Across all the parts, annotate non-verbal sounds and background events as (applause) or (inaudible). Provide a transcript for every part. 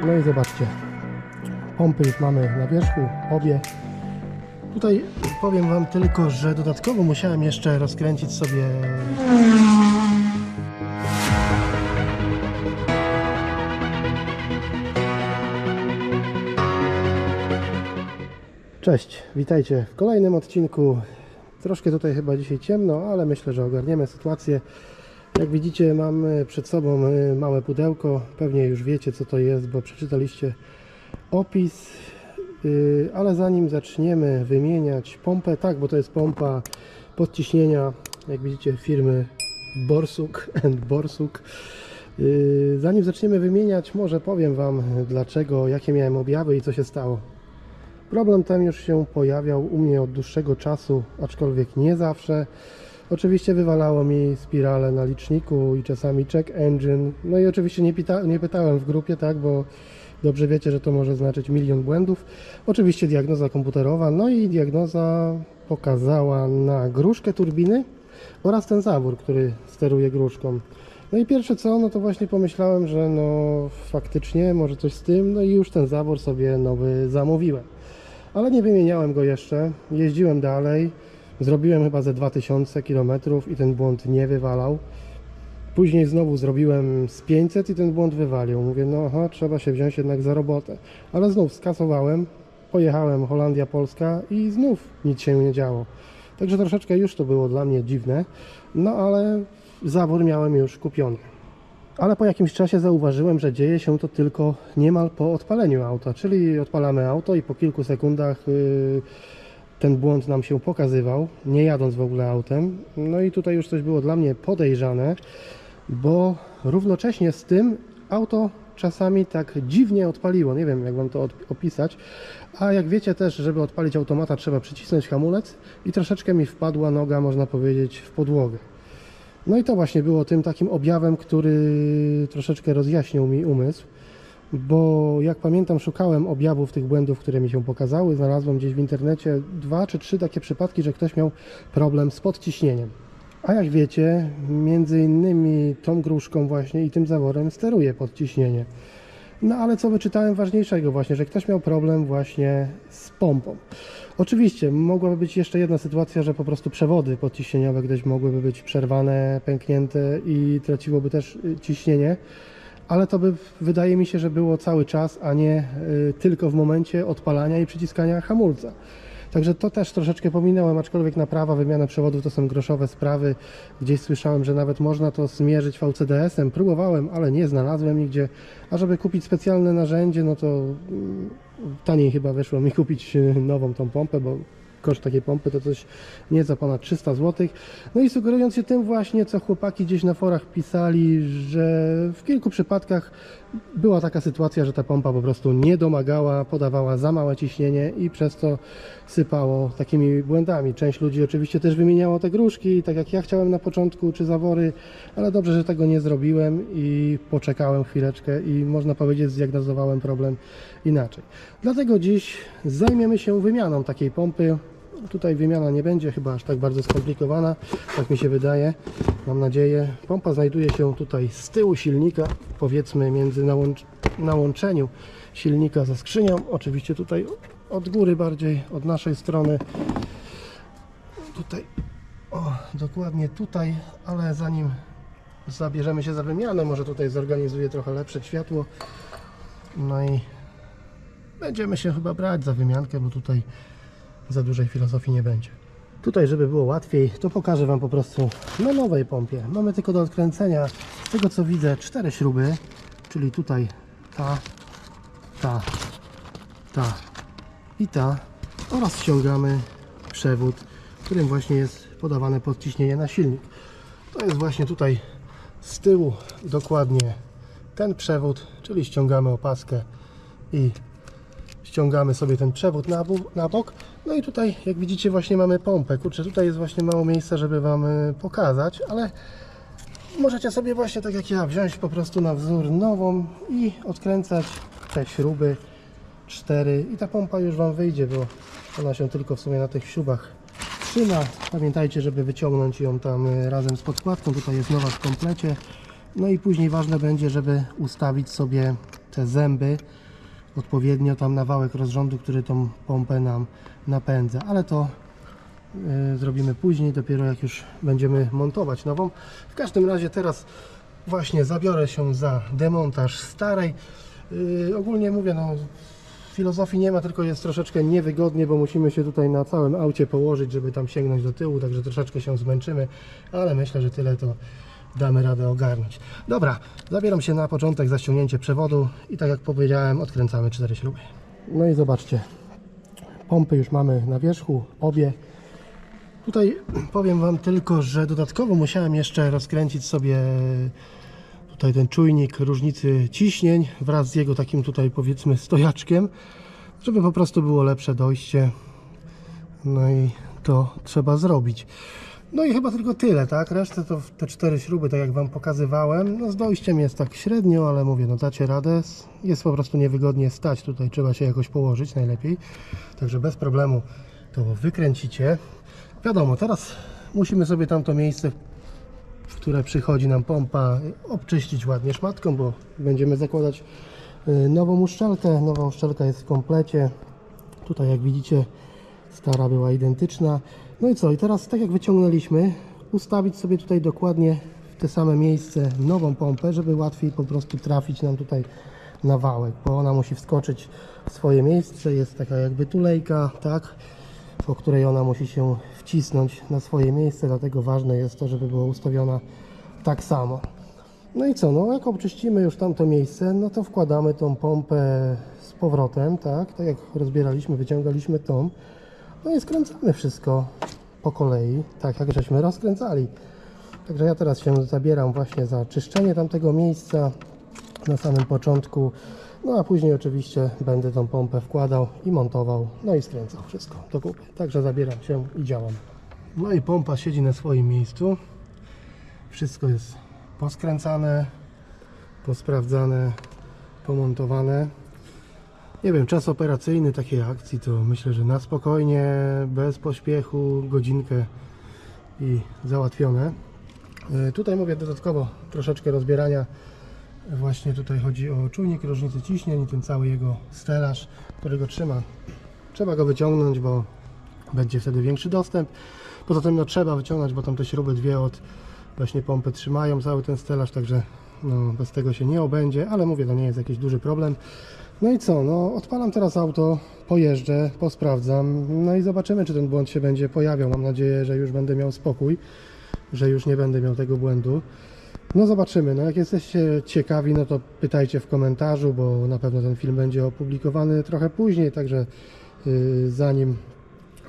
No i zobaczcie, pompy już mamy na wierzchu, obie. Tutaj powiem Wam tylko, że dodatkowo musiałem jeszcze rozkręcić sobie Cześć, witajcie w kolejnym odcinku. Troszkę tutaj chyba dzisiaj ciemno, ale myślę, że ogarniemy sytuację. Jak widzicie, mamy przed sobą y, małe pudełko. Pewnie już wiecie, co to jest, bo przeczytaliście opis. Y, Ale zanim zaczniemy wymieniać pompę, tak, bo to jest pompa podciśnienia, jak widzicie, firmy Borsuk (laughs) and Borsuk. Y, Zanim zaczniemy wymieniać, może powiem Wam dlaczego, jakie miałem objawy i co się stało. Problem ten już się pojawiał u mnie od dłuższego czasu, aczkolwiek nie zawsze. Oczywiście wywalało mi spirale na liczniku i czasami check engine. No i oczywiście nie, nie pytałem w grupie, tak, bo dobrze wiecie, że to może znaczyć milion błędów. Oczywiście diagnoza komputerowa, no i diagnoza pokazała na gruszkę turbiny oraz ten zawór, który steruje gruszką. No i pierwsze co, no to właśnie pomyślałem, że no faktycznie może coś z tym, no i już ten zawór sobie nowy zamówiłem ale nie wymieniałem go jeszcze. Jeździłem dalej, zrobiłem chyba ze 2000 km i ten błąd nie wywalał. Później znowu zrobiłem z 500 i ten błąd wywalił. Mówię, no aha, trzeba się wziąć jednak za robotę. Ale znów skasowałem, pojechałem Holandia, Polska i znów nic się nie działo. Także troszeczkę już to było dla mnie dziwne, no ale zawór miałem już kupiony. Ale po jakimś czasie zauważyłem, że dzieje się to tylko niemal po odpaleniu auta, czyli odpalamy auto i po kilku sekundach yy, ten błąd nam się pokazywał, nie jadąc w ogóle autem. No i tutaj już coś było dla mnie podejrzane, bo równocześnie z tym auto czasami tak dziwnie odpaliło. Nie wiem, jak Wam to opisać. A jak wiecie też, żeby odpalić automata, trzeba przycisnąć hamulec i troszeczkę mi wpadła noga, można powiedzieć, w podłogę. No i to właśnie było tym takim objawem, który troszeczkę rozjaśnił mi umysł, bo jak pamiętam, szukałem objawów tych błędów, które mi się pokazały. Znalazłem gdzieś w internecie dwa czy trzy takie przypadki, że ktoś miał problem z podciśnieniem. A jak wiecie, między innymi tą gruszką właśnie i tym zaworem steruje podciśnienie. No ale co wyczytałem ważniejszego właśnie, że ktoś miał problem właśnie z pompą. Oczywiście mogłaby być jeszcze jedna sytuacja, że po prostu przewody podciśnieniowe gdzieś mogłyby być przerwane, pęknięte i traciłoby też y, ciśnienie, ale to by wydaje mi się, że było cały czas, a nie y, tylko w momencie odpalania i przyciskania hamulca. Także to też troszeczkę pominąłem, aczkolwiek naprawa, wymiana przewodów to są groszowe sprawy. Gdzieś słyszałem, że nawet można to zmierzyć VCDS-em. Próbowałem, ale nie znalazłem nigdzie. A żeby kupić specjalne narzędzie, no to mm, taniej chyba wyszło mi kupić y, nową tą pompę, bo koszt takiej pompy to coś nieco ponad 300 zł. No i sugerując się tym właśnie, co chłopaki gdzieś na forach pisali, że w kilku przypadkach była taka sytuacja, że ta pompa po prostu nie domagała, podawała za małe ciśnienie i przez to sypało takimi błędami. Część ludzi oczywiście też wymieniało te gruszki, tak jak ja chciałem na początku, czy zawory, ale dobrze, że tego nie zrobiłem i poczekałem chwileczkę i można powiedzieć zdiagnozowałem problem inaczej. Dlatego dziś zajmiemy się wymianą takiej pompy. Tutaj wymiana nie będzie chyba aż tak bardzo skomplikowana, tak mi się wydaje, mam nadzieję. Pompa znajduje się tutaj z tyłu silnika, powiedzmy między nałącz na łączeniu silnika ze skrzynią. Oczywiście tutaj od góry bardziej, od naszej strony. Tutaj, o, dokładnie tutaj, ale zanim zabierzemy się za wymianę, może tutaj zorganizuję trochę lepsze światło. No i będziemy się chyba brać za wymiankę, bo tutaj za dużej filozofii nie będzie. Tutaj, żeby było łatwiej, to pokażę Wam po prostu na nowej pompie. Mamy tylko do odkręcenia, z tego co widzę, cztery śruby, czyli tutaj ta, ta, ta i ta oraz ściągamy przewód, którym właśnie jest podawane podciśnienie na silnik. To jest właśnie tutaj z tyłu dokładnie ten przewód, czyli ściągamy opaskę i ściągamy sobie ten przewód na, na bok. No i tutaj, jak widzicie, właśnie mamy pompę. Kurczę, tutaj jest właśnie mało miejsca, żeby Wam y, pokazać, ale możecie sobie właśnie tak jak ja wziąć po prostu na wzór nową i odkręcać te śruby cztery i ta pompa już Wam wyjdzie, bo ona się tylko w sumie na tych śrubach trzyma. Pamiętajcie, żeby wyciągnąć ją tam y, razem z podkładką. Tutaj jest nowa w komplecie. No i później ważne będzie, żeby ustawić sobie te zęby, odpowiednio tam na wałek rozrządu, który tą pompę nam napędza, ale to y, zrobimy później, dopiero jak już będziemy montować nową. W każdym razie teraz właśnie zabiorę się za demontaż starej. Yy, ogólnie mówię, no filozofii nie ma, tylko jest troszeczkę niewygodnie, bo musimy się tutaj na całym aucie położyć, żeby tam sięgnąć do tyłu, także troszeczkę się zmęczymy, ale myślę, że tyle to damy radę ogarnąć. Dobra, zabieram się na początek za ściągnięcie przewodu i tak jak powiedziałem, odkręcamy cztery śruby. No i zobaczcie, pompy już mamy na wierzchu, obie. Tutaj powiem Wam tylko, że dodatkowo musiałem jeszcze rozkręcić sobie tutaj ten czujnik różnicy ciśnień wraz z jego takim tutaj powiedzmy stojaczkiem, żeby po prostu było lepsze dojście. No i to trzeba zrobić. No i chyba tylko tyle, tak? Resztę to te cztery śruby, tak jak Wam pokazywałem. No z dojściem jest tak średnio, ale mówię, no dacie radę. Jest po prostu niewygodnie stać tutaj, trzeba się jakoś położyć najlepiej. Także bez problemu to wykręcicie. Wiadomo, teraz musimy sobie tamto miejsce, w które przychodzi nam pompa, obczyścić ładnie szmatką, bo będziemy zakładać y, nową uszczelkę. Nowa uszczelka jest w komplecie. Tutaj jak widzicie stara była identyczna. No i co? I teraz tak jak wyciągnęliśmy, ustawić sobie tutaj dokładnie w te same miejsce nową pompę, żeby łatwiej po prostu trafić nam tutaj na wałek, bo ona musi wskoczyć w swoje miejsce. Jest taka jakby tulejka, tak? po której ona musi się wcisnąć na swoje miejsce, dlatego ważne jest to, żeby była ustawiona tak samo. No i co, no jak obczyścimy już tamto miejsce, no to wkładamy tą pompę z powrotem, tak, tak jak rozbieraliśmy, wyciągaliśmy tą, no i skręcamy wszystko po kolei, tak jak żeśmy rozkręcali. Także ja teraz się zabieram właśnie za czyszczenie tamtego miejsca na samym początku. No a później oczywiście będę tą pompę wkładał i montował, no i skręcał wszystko do kupy. Także zabieram się i działam. No i pompa siedzi na swoim miejscu. Wszystko jest poskręcane, posprawdzane, pomontowane. Nie wiem, czas operacyjny takiej akcji to myślę, że na spokojnie, bez pośpiechu, godzinkę i załatwione. E, Tutaj mówię dodatkowo troszeczkę rozbierania. Właśnie tutaj chodzi o czujnik różnicy ciśnień i ten cały jego stelaż, który go trzyma. Trzeba go wyciągnąć, bo będzie wtedy większy dostęp. Poza tym no, trzeba wyciągnąć, bo tam te śruby dwie od właśnie pompy trzymają cały ten stelaż, także no, bez tego się nie obędzie, ale mówię, to nie jest jakiś duży problem. No i co, no odpalam teraz auto, pojeżdżę, posprawdzam, no i zobaczymy, czy ten błąd się będzie pojawiał. Mam nadzieję, że już będę miał spokój, że już nie będę miał tego błędu. No zobaczymy, no jak jesteście ciekawi, no to pytajcie w komentarzu, bo na pewno ten film będzie opublikowany trochę później, także yy, zanim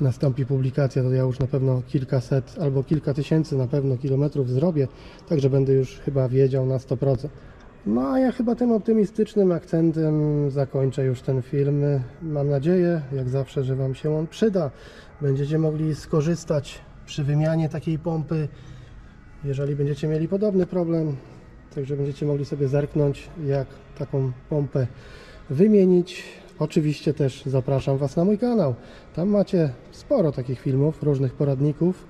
nastąpi publikacja, to ja już na pewno kilkaset albo kilka tysięcy na pewno kilometrów zrobię, także będę już chyba wiedział na 100%. No a ja chyba tym optymistycznym akcentem zakończę już ten film. Mam nadzieję, jak zawsze, że Wam się on przyda. Będziecie mogli skorzystać przy wymianie takiej pompy, jeżeli będziecie mieli podobny problem. Także będziecie mogli sobie zerknąć, jak taką pompę wymienić. Oczywiście też zapraszam Was na mój kanał. Tam macie sporo takich filmów, różnych poradników.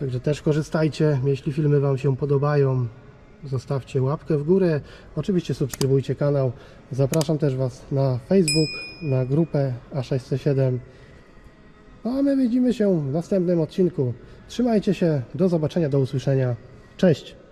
Także też korzystajcie, jeśli filmy Wam się podobają. Zostawcie łapkę w górę. Oczywiście subskrybujcie kanał. Zapraszam też Was na Facebook, na grupę A607. No a my widzimy się w następnym odcinku. Trzymajcie się, do zobaczenia, do usłyszenia. Cześć!